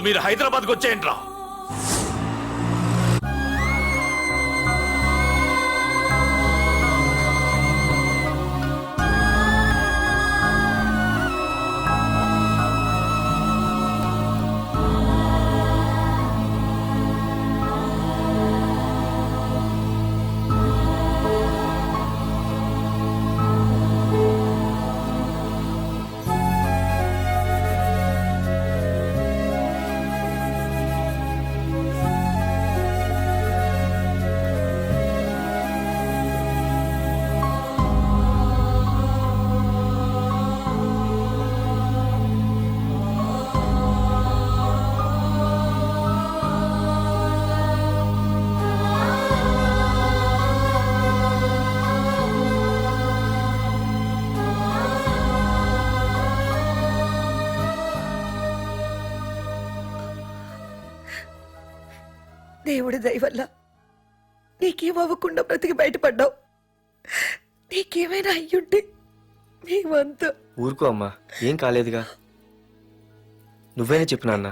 ముందు మీరు హైదరాబాద్కి వచ్చేయంట్రా. దేవుడి దయ వల్ల నీకేం అవ్వకుండా బ్రతికి బయటపడ్డావు. నీకేమైనా అయ్యుంటే మేమంతా ఊరుకో అమ్మా ఏం కాలేదుగా. నువ్వేనే చెప్పు నాన్న.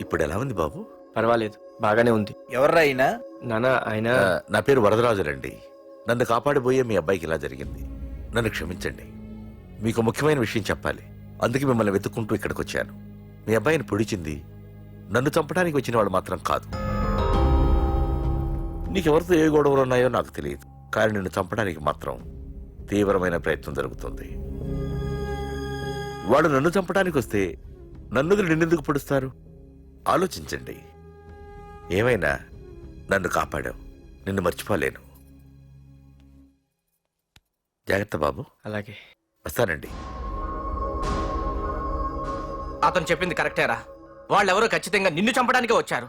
ఇప్పుడు ఎలా ఉంది బాబు? పర్వాలేదు బాగానే ఉంది. ఎవర్రా అయినా నాన్న ఆయన ఆ, నా పేరు వరదరాజులండి. నన్ను కాపాడిపోయే మీ అబ్బాయికి ఇలా జరిగింది. నన్ను క్షమించండి. మీకు ముఖ్యమైన విషయం చెప్పాలి. అందుకే మిమ్మల్ని వెతుక్కుంటూ ఇక్కడికి వచ్చాను మీ అబ్బాయిని పొడిచింది నన్ను చంపడానికి వచ్చిన వాళ్ళు మాత్రం కాదు. నీకెవరితో ఏ గొడవలు ఉన్నాయో నాకు తెలియదు. కానీ నిన్ను చంపడానికి మాత్రం తీవ్రమైన ప్రయత్నం జరుగుతుంది. వాడు నన్ను చంపడానికి వస్తే నన్ను వదిలి నిన్నెందుకు పొడుస్తారు? ఆలోచించండి. ఏమైనా నన్ను కాపాడావు. నిన్ను మర్చిపోలేను. జాగ్రత్త బాబు. అలాగే. వస్తానండి. అతను చెప్పింది కరెక్టేరా. వాళ్ళెవరో ఖచ్చితంగా నిన్ను చంపడానికే వచ్చారు.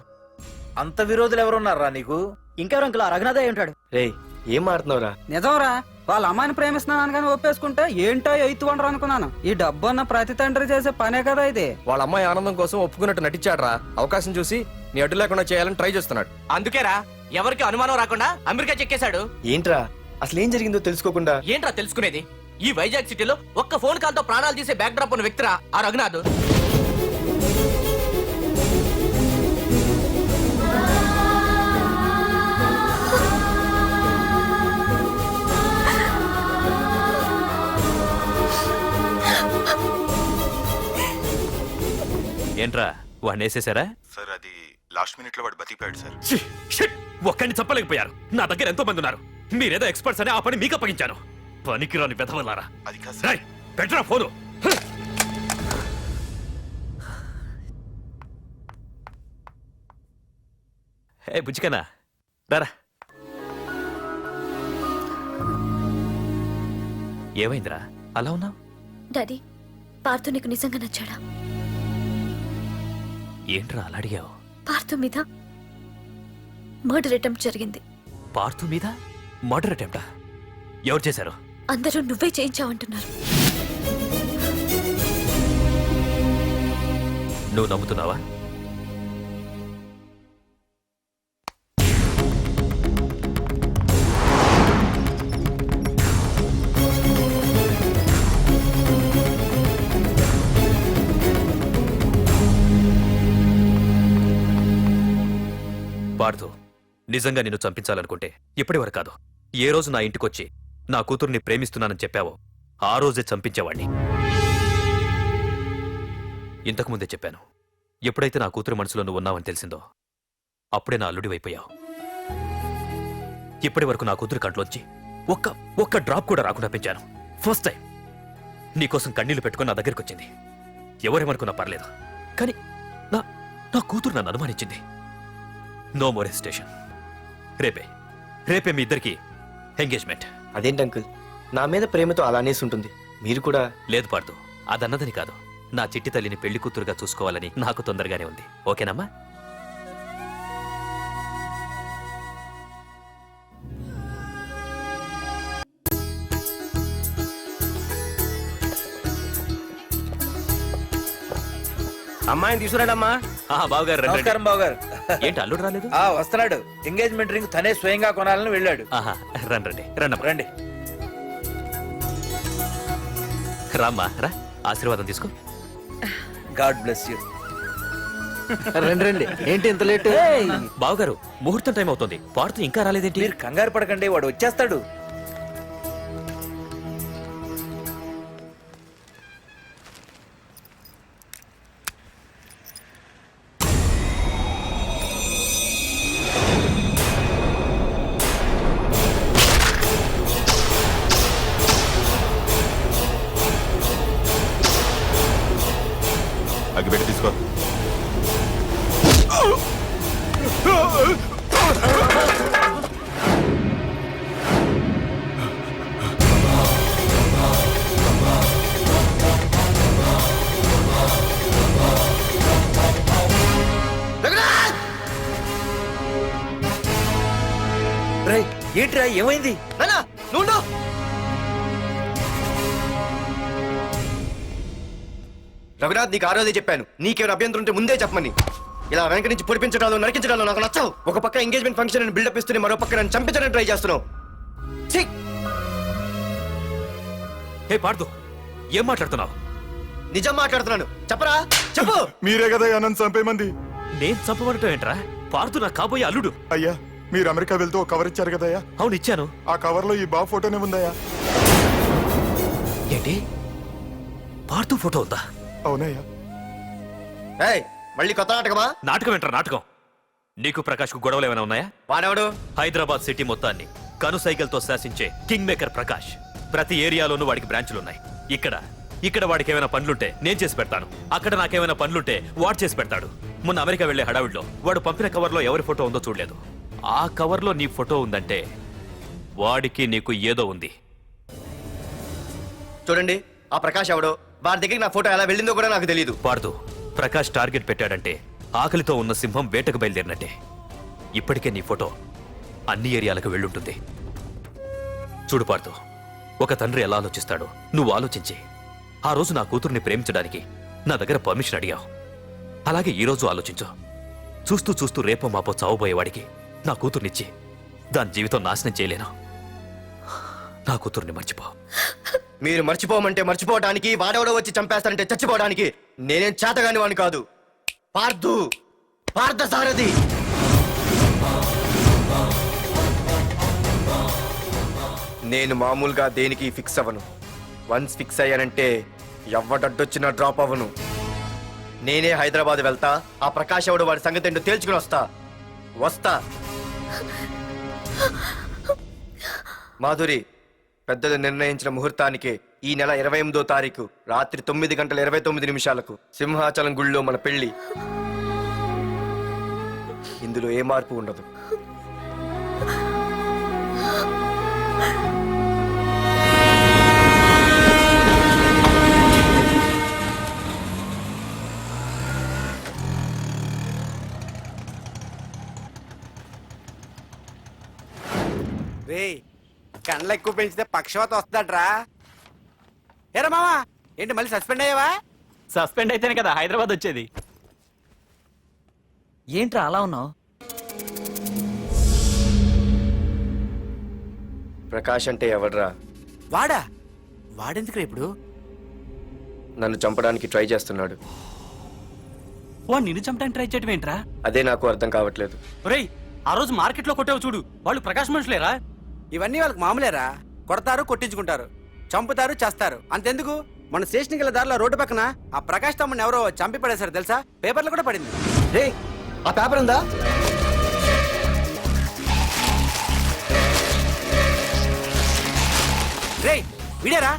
అంత విరోధులు ఎవరున్నారా నీకు? ఇంకెవరు అంకుల్? ఆ రఘునాథే ఉంటాడు. రేయ్ ఏం మాడుతున్నావురా నిజంరా వాళ్ళ అమ్మాయిని ప్రేమిస్తున్నాను కానీ ఒప్పేసుకుంటే ఏంటో ఎయిత్ వండరు అనుకున్నాను. ఈ డబ్బు అన్న ప్రతి తండ్రి చేసే పనే కదా ఇది. వాళ్ళ అమ్మాయి ఆనందం కోసం ఒప్పుకున్నట్టు నటించాడ్రా. అవకాశం చూసి నీ అడ్డు లేకుండా చేయాలని ట్రై చేస్తున్నాడు. అందుకేరా ఎవరికి అనుమానం రాకుండా అమెరికా చెక్కేశాడు. ఏంట్రా? అసలు ఏం జరిగిందో తెలుసుకోకుండా. ఏంట్రా తెలుసుకునేది? ఈ వైజాగ్ సిటీలో ఒక్క ఫోన్ కాల్తో ప్రాణాలు తీసే బ్యాక్ డ్రాప్ ఉన్న వ్యక్తిరా ఆ రఘునాథ్? ఏంట్రా వాడిని వేసేసారా సార్ అది లాస్ట్ మినిట్లో వాడు బతికిపోయాడు సార్! ఒక్కడిని చంపలేకపోయారు నా దగ్గర ఎంతో మంది ఉన్నారు. మీరేదో ఎక్స్పర్ట్స్ అని ఆ పని మీకు అప్పగించాను. పనికిరాని వెధవలారా. అది కాదు పెట్టరా ఫోను! ఏ బుజ్జికనా రారా. ఏమైందిరా? అలా ఉన్నావు? డాడీ పార్థు నీకు నిజంగా నచ్చాడా? ఏంట్రా అలా అడిగావు? పార్థు మీద మర్డర్ అటెంప్ట్ జరిగింది. పార్థు మీద మర్డర్ అటెంప్టా? ఎవరు చేశారు? అందరూ నువ్వే చేయించావంటున్నారు. నువ్వు నమ్ముతున్నావా? పార్థు నిజంగా నిన్ను చంపించాలనుకుంటే ఇప్పటివరకు కాదు. ఏ రోజు నా ఇంటికొచ్చి నా కూతుర్ని ప్రేమిస్తున్నానని చెప్పావో. ఆ రోజే చంపించేవాణ్ణి. ఇంతకుముందే చెప్పాను. ఎప్పుడైతే నా కూతురు మనసులో నువ్వు ఉన్నావని తెలిసిందో అప్పుడే నా అల్లుడివైపోయావు ఇప్పటి వరకు నా కూతురు కంట్లోంచి ఒక్క ఒక్క డ్రాప్ కూడా రాకుండా పెంచాను. First time. నీకోసం కన్నీళ్ళు పెట్టుకుని నా దగ్గరికి వచ్చింది ఎవరేమనుకున్నా పర్లేదు. కానీ నా నా కూతురు నన్ను అనుమానించింది. నో మోర్ స్టేషన్ రేపే. రేపే మీ ఇద్దరికి ఎంగేజ్మెంట్ అదేంటి అంకుల్? నా మీద ప్రేమతో అలానేసి ఉంటుంది మీరు కూడా లేదు పార్దు అదన్నదని కాదు. నా చిట్టి తల్లిని పెళ్ళి కూతురుగా చూసుకోవాలని నాకు తొందరగానే ఉంది. ఓకేనమ్మా? అమ్మాయిని తీసుకురాడు అమ్మా ఆ, బావగారు రండి, నమస్కారం రండి. ఏంటి అల్లుడు రాలేదు? ఆ వస్తున్నాడు. ఎంగేజ్మెంట్ రింగ్ తనే స్వయంగా కొనాలని వెళ్ళాడు. ఆహా, రండి రండి. రండి. రామ్మా రా. ఆశీర్వాదం తీసుకో. గాడ్ బ్లెస్ యూ రండి రండి. ఏంటి ఇంత లేట్? బావగారు ముహూర్తం టైం అవుతుంది. పార్టీ ఇంకా రాలేదేంటి? మీరు కంగారు పడకండి వాడు వచ్చేస్తాడు. రేయ్ ఏంట్రా ఏమైంది? నువ్వు రఘునాథ్ నీకు ఆ రోజే చెప్పాను. నీకేమైనా అభ్యంతరం ఉంటే ముందే చెప్పమని. ఇలా వెనక నుంచి పొడిపించడాలు నరికించడాలు నాకు నచ్చవు. ఒక పక్క ఎంగేజ్మెంట్ ఫంక్షన్ అని బిల్డప్ ఇస్తూనే మరో పక్క నన్ను చంపించడానికి ట్రై చేస్తున్నావు. ఛీ! హే పాడుతూ ఏం మాట్లాడుతున్నావు? నిజం మాట్లాడుతున్నాను. చెప్పరా? చెప్పు. మీరే కదా నన్ను చంపేమంది? నేను చంపబడటం ఏంట్రా? పాడుతూ నా కాబోయే అల్లుడు. అయ్యా మీరు అమెరికా వెళ్తూ ఒక కవర్ ఇచ్చారు కదయ్యా? అవును ఇచ్చాను. ఆ కవర్లో ఈ బాబు ఫోటోనే ఉందయ్యా. ఏంటి? పాడుతూ ఫోటో ఉందా? అవునయ్యా. ఏయ్ మళ్ళీ కొత్త నాటకమా? నాటకం ఏంట్రా నాటకం? నీకు ప్రకాష్కు గొడవలు ఏమైనా ఉన్నాయా? వాడెవడు? హైదరాబాద్ సిటీ మొత్తాన్ని కను సైకిల్తో శాసించే కింగ్ మేకర్ ప్రకాష్. ప్రతి ఏరియాలోనూ వాడికి బ్రాంచులున్నాయి ఇక్కడ ఇక్కడ వాడికి ఏమైనా పనులుంటే నేను చేసి పెడతాను. అక్కడ నాకేమైనా పనులుంటే వాడు చేసి పెడతాడు. మొన్న అమెరికా వెళ్ళే హడావిడిలో వాడు పంపిన కవర్లో ఎవరి ఫోటో ఉందో చూడలేదు. ఆ కవర్లో నీ ఫోటో ఉందంటే వాడికి నీకు ఏదో ఉంది. చూడండి ఆ ప్రకాష్ ఎవడో? వాడి దగ్గరికి నా ఫోటో ఎలా వెళ్ళిందో కూడా నాకు తెలియదు పాడుతూ ప్రకాష్ టార్గెట్ పెట్టాడంటే ఆకలితో ఉన్న సింహం వేటకు బయలుదేరినట్టే. ఇప్పటికే నీ ఫోటో అన్ని ఏరియాలకు వెళ్ళుంటుంది. చూడు పాడుతూ ఒక తండ్రి ఎలా ఆలోచిస్తాడో నువ్వు ఆలోచించి. ఆ రోజు నా కూతుర్ని ప్రేమించడానికి నా దగ్గర పర్మిషన్ అడిగావు. అలాగే ఈ రోజు ఆలోచించు. చూస్తూ చూస్తూ రేపో మాపో చావబోయేవాడికి నా కూతుర్నిచ్చి దాని జీవితం నాశనం చేయలేను. నా కూతుర్ని మర్చిపో. మీరు మర్చిపోమంటే మర్చిపోవడానికి వాడెవడో వచ్చి చంపేస్తానంటే చచ్చిపోవడానికి నేనేం చేతగాని వాడిని కాదు. పార్థు! పార్థ సారథి నేను మామూలుగా దేనికి ఫిక్స్ అవ్వను. వన్స్ ఫిక్స్ అయ్యానంటే ఎవ్వడడ్డొచ్చినా డ్రాప్ అవ్వను. నేనే హైదరాబాద్ వెళ్తా ఆ ప్రకాష్ ఎవడు వాడి సంగతి ఏంటో తేల్చుకుని వస్తా. వస్తా. మాధురి పెద్దలు నిర్ణయించిన ముహూర్తానికి ఈ నెల ఇరవై ఎనిమిదో తారీఖు రాత్రి తొమ్మిది గంటల ఇరవై తొమ్మిది నిమిషాలకు సింహాచలం గుళ్ళో మన పెళ్ళి ఇందులో ఏ మార్పు ఉండదు. రే కండ్లు ఎక్కువ పెంచితే పక్షవాత వస్తాడ్రా ఏరా మావా ఏంటి మళ్ళీ సస్పెండ్ అయ్యావా? సస్పెండ్ అయితేనే కదా హైదరాబాద్ వచ్చేది. ఏంట్రా అలా ఉన్నావు? ప్రకాష్ అంటే ఎవడ్రా? వాడా? వాడెందుకురా ఇప్పుడు? నన్ను చంపడానికి ట్రై చేస్తున్నాడు. వాడు నిన్ను చంపడానికి ట్రై చేయడం ఏంట్రా? అదే నాకు అర్థం కావట్లేదు. ఒరేయ్ ఆ రోజు మార్కెట్లో కొట్టావు చూడు. వాళ్ళు ప్రకాశ్ మనుషులేరా? ఇవన్నీ వాళ్ళకి మామూలేరా? కొడతారు కొట్టించుకుంటారు చంపుతారు చేస్తారు. అంతెందుకు? మన స్టేషన్కి వెళ్ళే దారిలో రోడ్డు పక్కన ఆ ప్రకాష్ తమ్ముని ఎవరో చంపి పడేశారు తెలుసా? పేపర్లు కూడా పడింది. రే ఆ పేపర్ ఉందా? రే విడారా?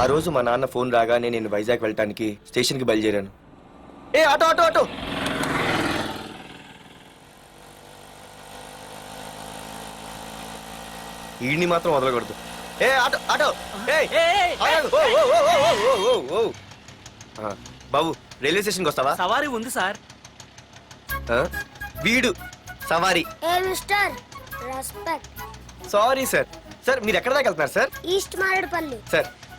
ఆ రోజు మా నాన్న ఫోన్ రాగానే నేను వైజాగ్ వెళ్ళటానికి స్టేషన్కి బయలుదేరాను ఏ ఆటో ఆటో ఆటో ఈడిని మాత్రం వదలకూడదు ఏ ఆటో ఆటో ఏయ్, ఆగు. ఓ, ఓ, ఓ, ఓ, ఓ, ఓ, ఓ, ఓ. ఆ, బాబు రైల్వే స్టేషన్కి వస్తావా సవారీ ఉంది సార్ ఆ? వీడు సవారీ ఏ mister respect sorry sir sir మీరు ఎక్కడ దాకా వెళ్తున్నారు సార్ ఈస్ట్ మారేడుపల్లి సార్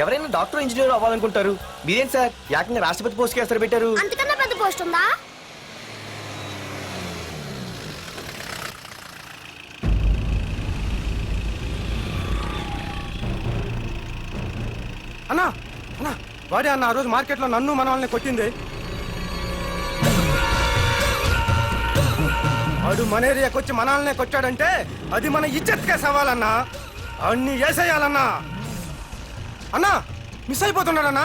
ఎవరైనా డాక్టర్ ఇంజనీర్ అవ్వాలనుకుంటారు? మీరేం సార్? ఏకంగా రాష్ట్రపతి పోస్ట్కి వేస్తారు పెట్టారు? అంతకన్నా పెద్ద పోస్ట్ ఉందా? అన్నా అన్నా వాడే అన్న ఆ రోజు మార్కెట్లో నన్ను మన వాళ్ళని కొట్టింది. వాడు మన ఏరియాకి వచ్చి మన వాళ్ళనే కొట్టాడంటే అది మన ఇజ్జత్కే సవాలన్నా. అన్ని వేసేయాలన్నా. అన్నా మిస్ అయిపోతున్నాడన్నా.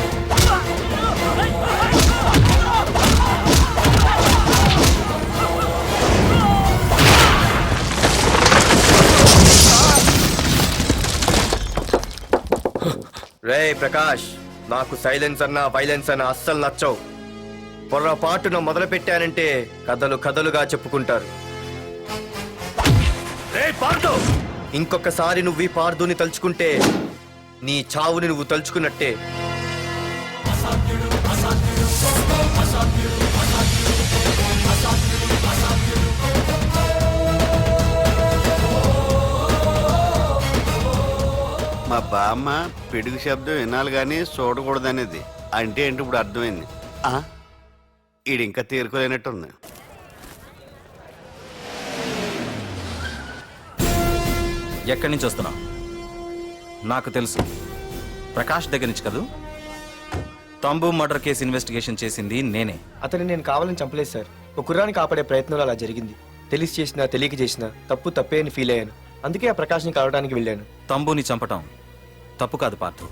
రే ప్రకాష్ నాకు సైలెన్స్ అన్నా వైలెన్స్ అన్నా అస్సలు నచ్చవు. పొర్రపాటున మొదలు పెట్టానంటే కథలు కథలుగా చెప్పుకుంటారు. ఇంకొకసారి నువ్వు ఈ పార్దుని తలుచుకుంటే నీ చావుని నువ్వు తలుచుకున్నట్టే. మా బామ్మ పిడుగు శబ్దం వినాలి కానీ చూడకూడదనేది. అంటే ఏంటి ఇప్పుడు అర్థమైంది? ఆ? ఈడు ఇంకా తీరుకోలేనట్టుంది. ఎక్కడి నుంచి వస్తున్నావు? నాకు తెలుసు. ప్రకాష్ దగ్గర నుంచి కదూ? తంబు మర్డర్ కేసు ఇన్వెస్టిగేషన్ చేసింది నేనే. అతన్ని నేను కావాలని చంపలేదు సార్. ఒక కుర్రాన్ని కాపాడే ప్రయత్నంలో అలా జరిగింది. తెలిసి చేసినా తెలియక చేసినా తప్పు తప్పే అని ఫీల్ అయ్యాను. అందుకే ఆ ప్రకాష్ని కలవడానికి వెళ్ళాను. తంబుని చంపటం తప్పు కాదు పార్థు.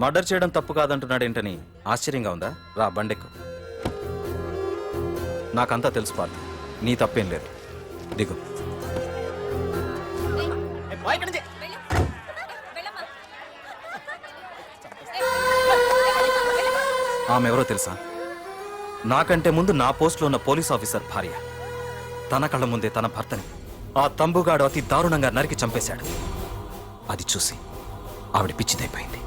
మర్డర్ చేయడం తప్పు కాదంటున్నాడేంటని ఆశ్చర్యంగా ఉందా? రా బండెక్కు. నాకంతా తెలుసు పార్థు. నీ తప్పేం లేదు. దిగు. ఆమె ఎవరో తెలుసా? నాకంటే ముందు నా పోస్ట్లో ఉన్న పోలీస్ ఆఫీసర్ భార్య. తన కళ్ళ ముందే తన భర్తని ఆ తంబుగాడు అతి దారుణంగా నరికి చంపేశాడు. అది చూసి ఆవిడ పిచ్చిదైపోయింది.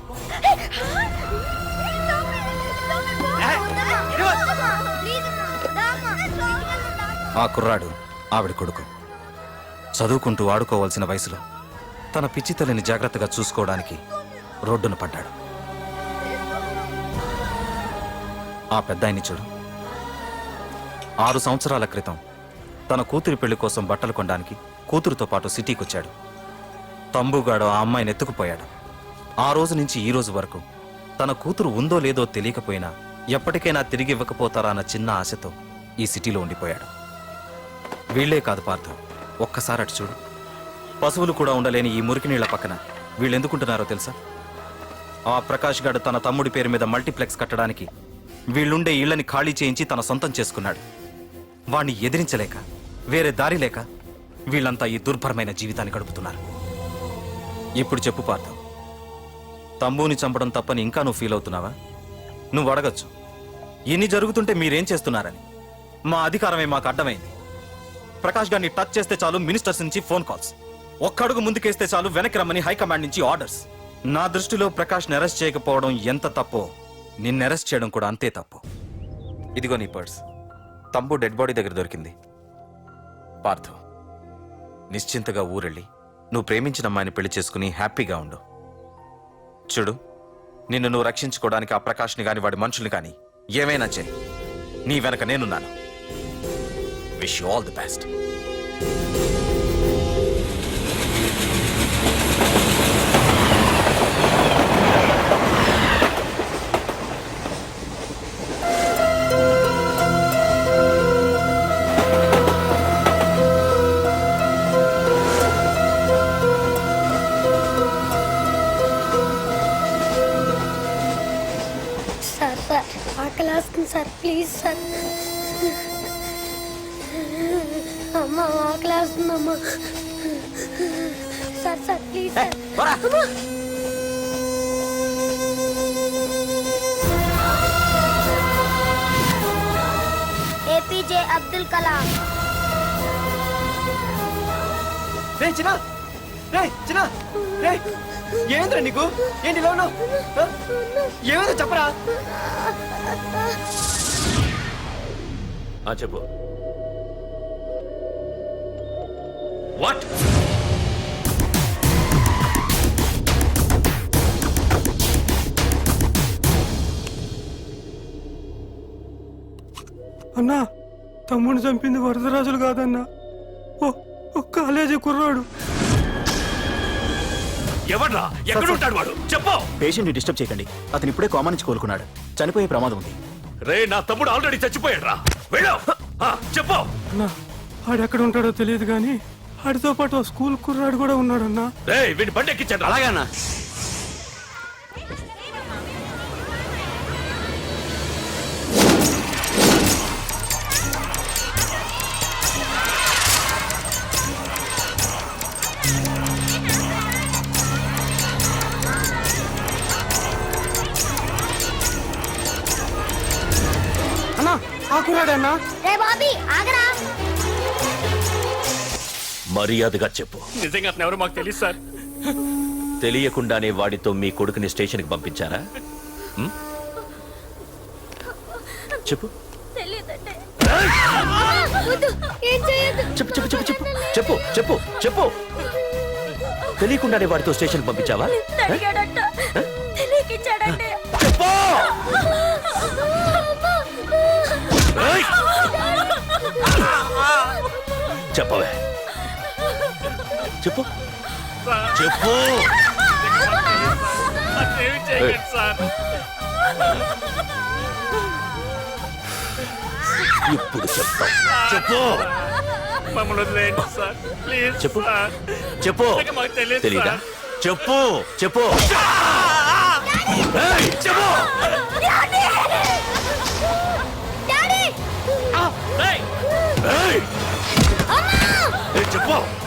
ఆ కుర్రాడు ఆవిడ కొడుకు. చదువుకుంటూ ఆడుకోవాల్సిన వయసులో తన పిచ్చితల్లిని జాగ్రత్తగా చూసుకోవడానికి రోడ్డున పడ్డాడు. ఆ పెద్దాయన్ని చూడు. ఆరు సంవత్సరాల క్రితం తన కూతురి పెళ్ళి కోసం బట్టలు కొనడానికి కూతురుతో పాటు సిటీకి వచ్చాడు తంబుగాడు ఆ అమ్మాయిని ఎత్తుకుపోయాడు. ఆ రోజు నుంచి ఈ రోజు వరకు తన కూతురు ఉందో లేదో తెలియకపోయినా ఎప్పటికైనా తిరిగి ఇవ్వకపోతారా అన్న చిన్న ఆశతో ఈ సిటీలో ఉండిపోయాడు. వీళ్ళే కాదు పార్థు ఒక్కసారి అటు చూడు. పశువులు కూడా ఉండలేని ఈ మురికి నీళ్ళ పక్కన వీళ్ళు ఎందుకుంటున్నారో తెలుసా? ఆ ప్రకాష్ గాడు తన తమ్ముడి పేరు మీద మల్టీప్లెక్స్ కట్టడానికి వీళ్ళుండే ఇళ్ళని ఖాళీ చేయించి తన సొంతం చేసుకున్నాడు. వాణ్ణి ఎదిరించలేక వేరే దారి లేక వీళ్ళంతా ఈ దుర్భరమైన జీవితాన్ని గడుపుతున్నారు. ఇప్పుడు చెప్పు పార్థం. తమ్ముని చంపడం తప్పని ఇంకా నువ్వు ఫీల్ అవుతున్నావా? నువ్వు అడగచ్చు. ఇన్ని జరుగుతుంటే మీరేం చేస్తున్నారని. మా అధికారమే మాకు అడ్డమైంది. ప్రకాష్ గారిని టచ్ చేస్తే చాలు మినిస్టర్స్ నుంచి ఫోన్ కాల్స్. ఒక్కడుగు ముందుకేస్తే చాలు వెనక్కి రమ్మని హైకమాండ్ నుంచి ఆర్డర్స్. నా దృష్టిలో ప్రకాష్ని అరెస్ట్ చేయకపోవడం ఎంత తప్పో నిన్ను అరెస్ట్ చేయడం కూడా అంతే తప్పు. ఇదిగో నీ పర్స్. తంబు డెడ్ బాడీ దగ్గర దొరికింది. పార్థు నిశ్చింతగా ఊరెళ్ళి నువ్వు ప్రేమించిన అమ్మాయిని పెళ్ళి చేసుకుని హ్యాపీగా ఉండు. చూడు నిన్ను నువ్వు రక్షించుకోవడానికి ఆ ప్రకాష్ని కాని వాడి మనుషుల్ని కానీ ఏమైనా చేయి. నీ వెనక నేనున్నాను. Wish all the best please sir అమ్మ ఆకలి వేస్తుందమ్మా సార్ సార్ ప్లీజ్ సార్. అమ్మా. ఏపీజే అబ్దుల్ కలాం. రే చిన్న. రే చిన్న. రే ఏంద్రా నీకు? ఏంటి ఇలా ఉన్నావు? ఏమైందో చెప్పరా? చెప్పు. వాట్ అన్నా తమ్ముడిని చంపింది వరదరాజులు కాదన్నా. ఓ ఓ కాలేజీ కుర్రాడు. ఎవడ్రా? ఎక్కడ ఉంటాడు వాడు? చెప్పు. పేషెంట్ డిస్టర్బ్ చేయకండి. అతను ఇప్పుడే కోమా నుంచి కోలుకున్నాడు. చనిపోయే ప్రమాదం ఉంది. రే నా తమ్ముడు ఆల్రెడీ చచ్చిపోయాడు రా వెళ్ళు. ఆ, చెప్పు. అన్నా ఆడెక్కడ ఉంటాడో తెలియదు కానీ ఆడితో పాటు స్కూల్ కుర్రాడు కూడా ఉన్నాడన్నా. రే వీడిని బండి ఎక్కించండి అలాగేనా మర్యాదగా చెప్పు. నిజంగా అతను ఎవరు మాకు తెలియదు సార్. తెలియకుండానే వాడితో మీ కొడుకుని స్టేషన్కి పంపించారా? ఉం? చెప్పు. తెలియదంటే వద్దు, ఏం చేయొద్దు. చెప్పు చెప్పు చెప్పు చెప్పు. చెప్పు చెప్పు చెప్పు. తెలియకుండానే వాడితో స్టేషన్కి పంపించావా? అడిగాడంట తెలియకిచ్చాడంటే చెప్పు. ఏయ్! చెప్పవే. చెప్పు. చెప్పు. ఇప్పుడు చెప్తా. చెప్పు. చెప్పు. చెప్పు. తెలియదు తెలీదా? చెప్పు. చెప్పు. ఏయ్, చెప్పు. ఏయ్! ఏయ్, చెప్పు.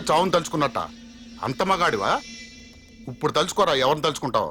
తలుచుకుంటే చావును తలుచుకున్నట్ట? అంత మగాడివా? ఇప్పుడు తలుచుకోరా ఎవరిని తలుచుకుంటావు?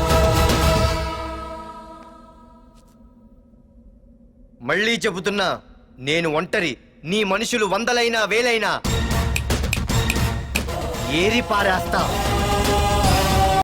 మళ్ళీ చెబుతున్నా నేను ఒంటరి. నీ మనుషులు వందలైనా వేలైనా. ఏరి పారేస్తా